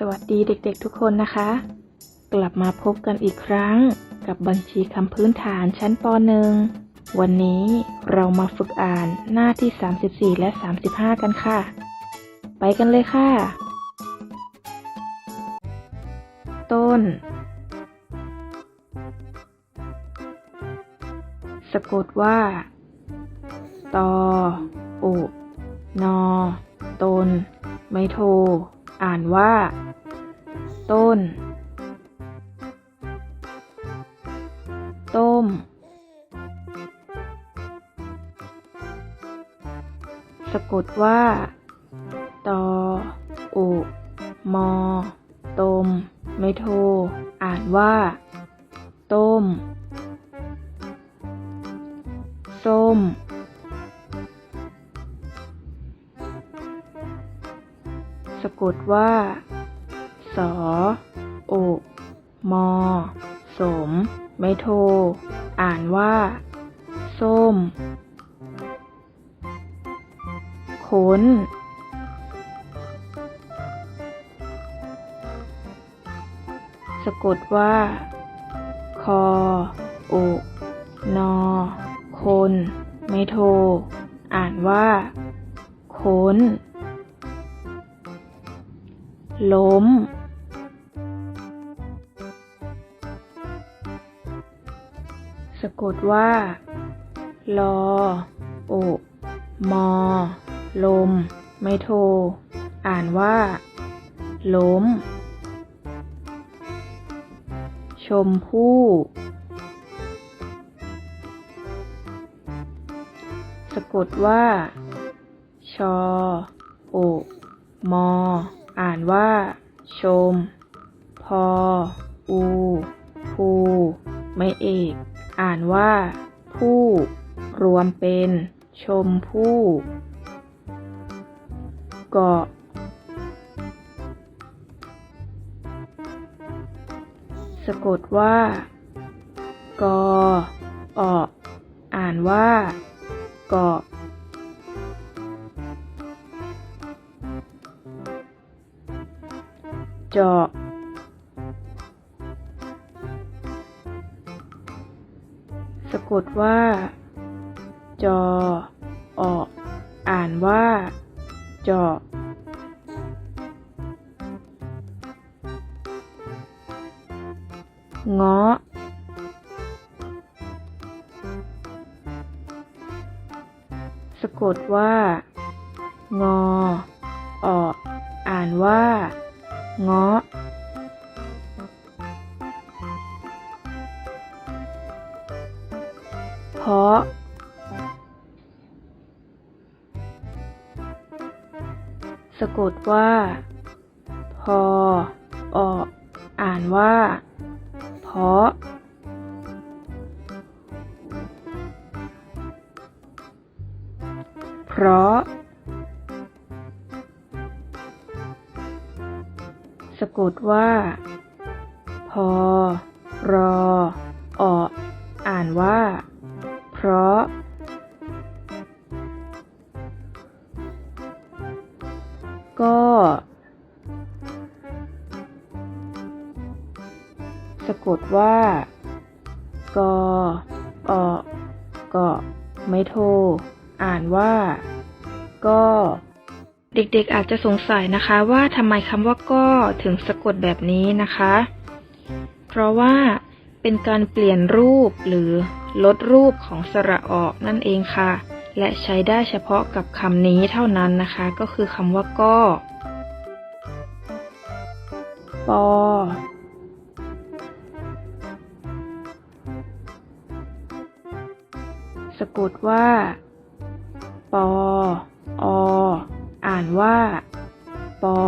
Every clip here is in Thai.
สวัสดีเด็กๆทุกคนนะคะ กลับมาพบกันอีกครั้งกับบัญชีคำพื้นฐานชั้นป .1 วันนี้เรามาฝึกอ่านหน้าที่ 34 และ 35 กันค่ะ ไปกันเลยค่ะ ต้น สะกดว่า ตอ อุ นอ ตน ไม่โท อ่านว่า ต้น ต้ม สะกดว่า ตอ อุ มอ ตม ไม่โท อ่านว่า ต้ม ส้ม สะกดว่า สออก มอ สม ไม่โท อ่านว่า ส้มขนสะกดว่า คออกนอ คน ไม่โท อ่านว่า ค้น ล้ม สะกดว่า ลอ โอ มอ ลม ไม่โท อ่านว่า ล้ม ชมพู่ สะกดว่า ชอ โอ มอ อ่านว่า ชม พอ อูภูไม่เอก อ่านว่า ผู้ รวมเป็น ชมพู่เกาะสะกดว่า กออออ่านว่า เกาะ เจาะ สะกดว่า จอ อออ่านว่า เจาะเงาะสะกดว่า งอ อออ่านว่า เงาะเพาะสะกดว่า พอ อออ่านว่า เพาะ เพราะะกดว่า พอ รอ อออ่านว่า เพราะ ก็ สะกดว่า กออเกาะไม่โท อ่านว่า ก็ เด็กๆอาจจะสงสัยนะคะว่าทำไมคำว่าก็ถึงสะกดแบบนี้นะคะ เพราะว่าเป็นการเปลี่ยนรูปหรือลดรูปของสระออกนั่นเองค่ะ และใช้ได้เฉพาะกับคำนี้เท่านั้นนะคะ ก็คือคำว่าก็ปอสะกดว่า ปออ อ่านว่า ปอ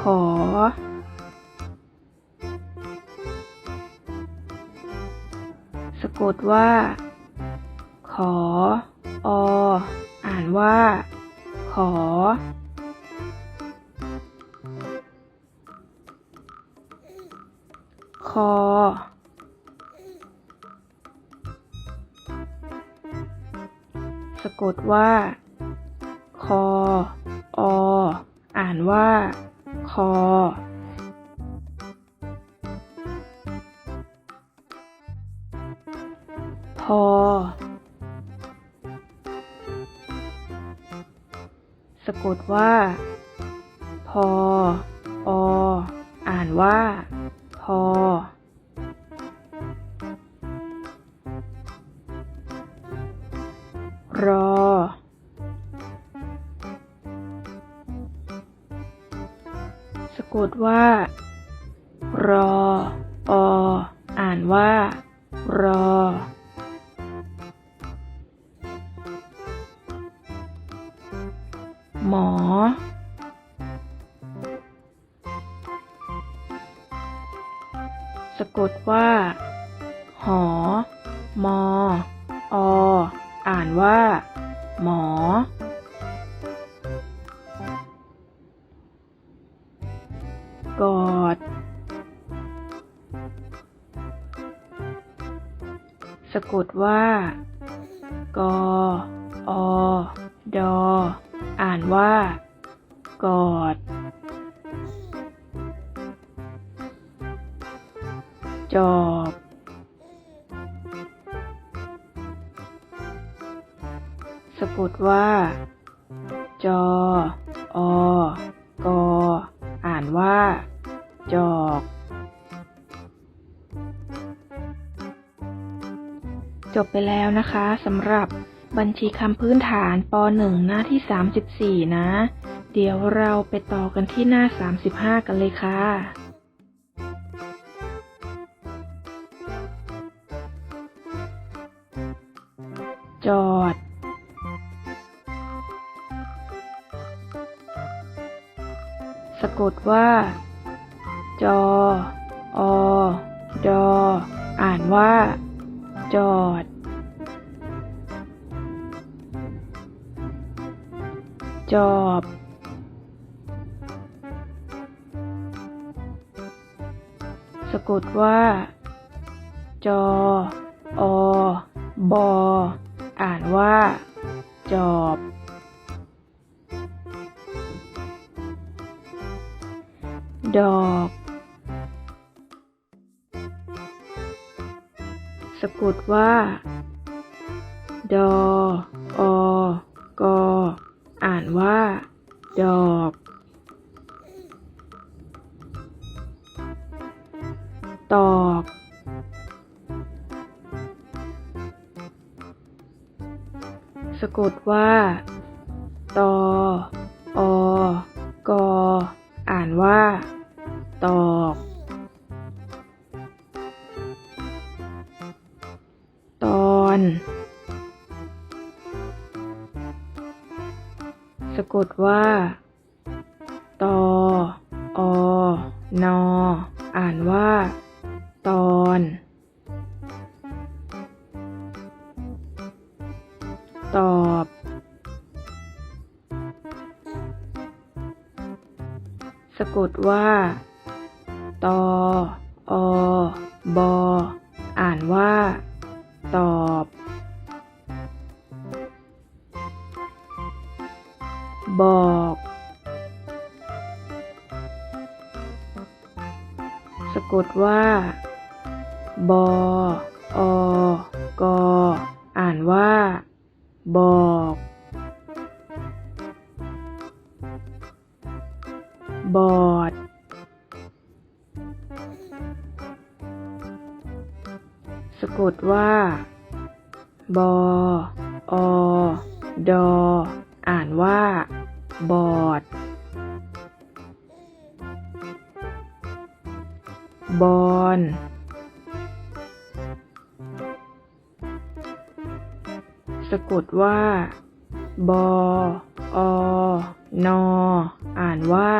ขอ สะกดว่า ขอ อ อ่านว่า ขอ คอ สะกดว่า คอ อ อ่านว่า คอ พอ สะกดว่า พอ อ อ่านว่า พอ รอ สะกดว่า รอ อ อ่านว่า รอ หมอ สะกดว่า หอ มอ อ อ่านว่า หมอ กอด สะกดว่า กอ อ ดอ อ่านว่า กอด จอบะกดว่า จอ อ กอ อ่านว่า จอก จบไปแล้วนะคะสำหรับบัญชีคำพื้นฐานป .1 หน้าที่ 34 นะ เดี๋ยวเราไปต่อกันที่หน้า 35 กันเลยค่ะ กดว่า จอ อดออ่านว่า จอด จอบ สะกดว่า จอ อ บอ อ่านว่า จอบ ดอก สะกดว่า ดอ อ กอ อ่านว่า ดอกตอกสะกดว่า ตอ อ กอ อ่านว่า ตอก ตอน สะกดว่า ตอ อ นอ อ่านว่า ตอน ตอบสะกดว่า ตออบออ่านว่า ตอบ บอก สะกดว่า บออกออ่านว่า บอก บอดะกดว่า บอ อ ดอ อ่านว่า บอด บอนสะกดว่า บอ อ นอ อ่านว่า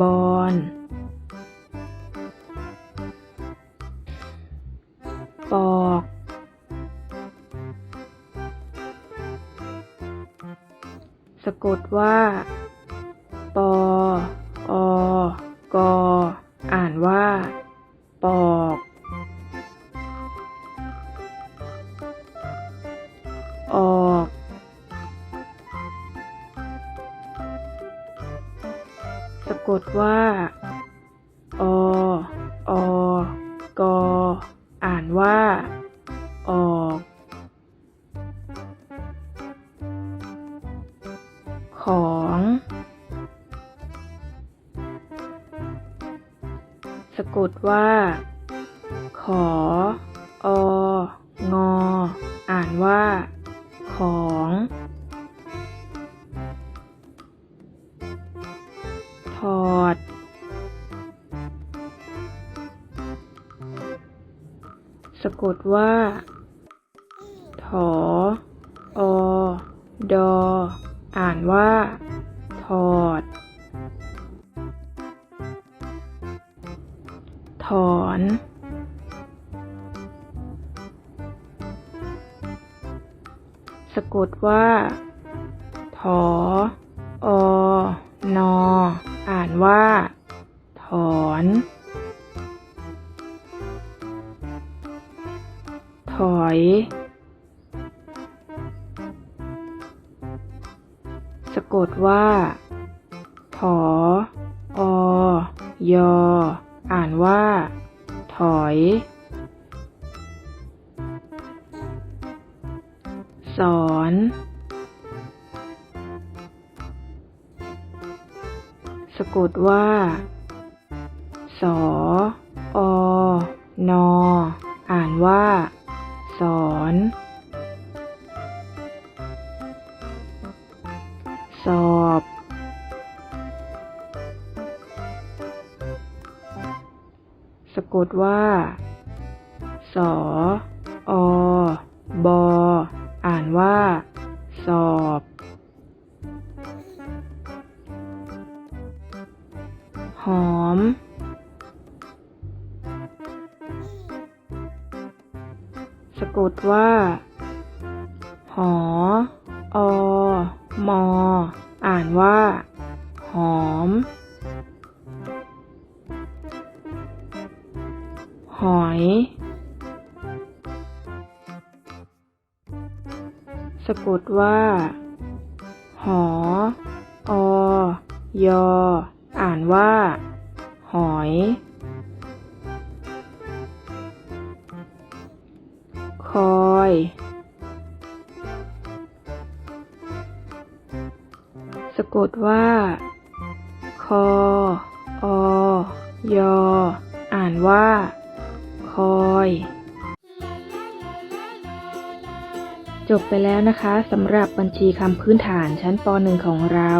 บอน กดว่า ปอ อ กอ อ่านว่า ปอก ออก สะกดว่า สะกดว่า ขอ อ งอ อ่านว่า ของ ถอด สะกดว่า ถอ อ ดอ อ่านว่า ถอด อน สะกดว่า ถอ อ นอ อ่านว่า ถอน ถอย สะกดว่า ถอ อ ยอ อ่านว่า ถอย สอน สะกดว่า สออนออ่านว่า สอน สอบะกดว่า สอ อ บอ อ่านว่า สอบ หอม สะกดว่า หอ อ มอ อ่านว่า หอม หอย สะกดว่า หอ อ ยอ อ่านว่า หอย คอย สะกดว่า คอ อ ยอ อ่านว่า คอย จบไปแล้วนะคะสำหรับบัญชีคำพื้นฐานชั้นป .1 ของเรา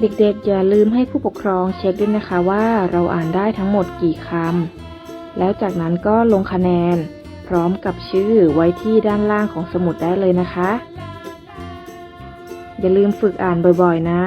เด็กๆ อย่าลืมให้ผู้ปกครองเช็คด้วยนะคะว่าเราอ่านได้ทั้งหมดกี่คำ แล้วจากนั้นก็ลงคะแนน พร้อมกับชื่อไว้ที่ด้านล่างของสมุดได้เลยนะคะ อย่าลืมฝึกอ่านบ่อยๆนะ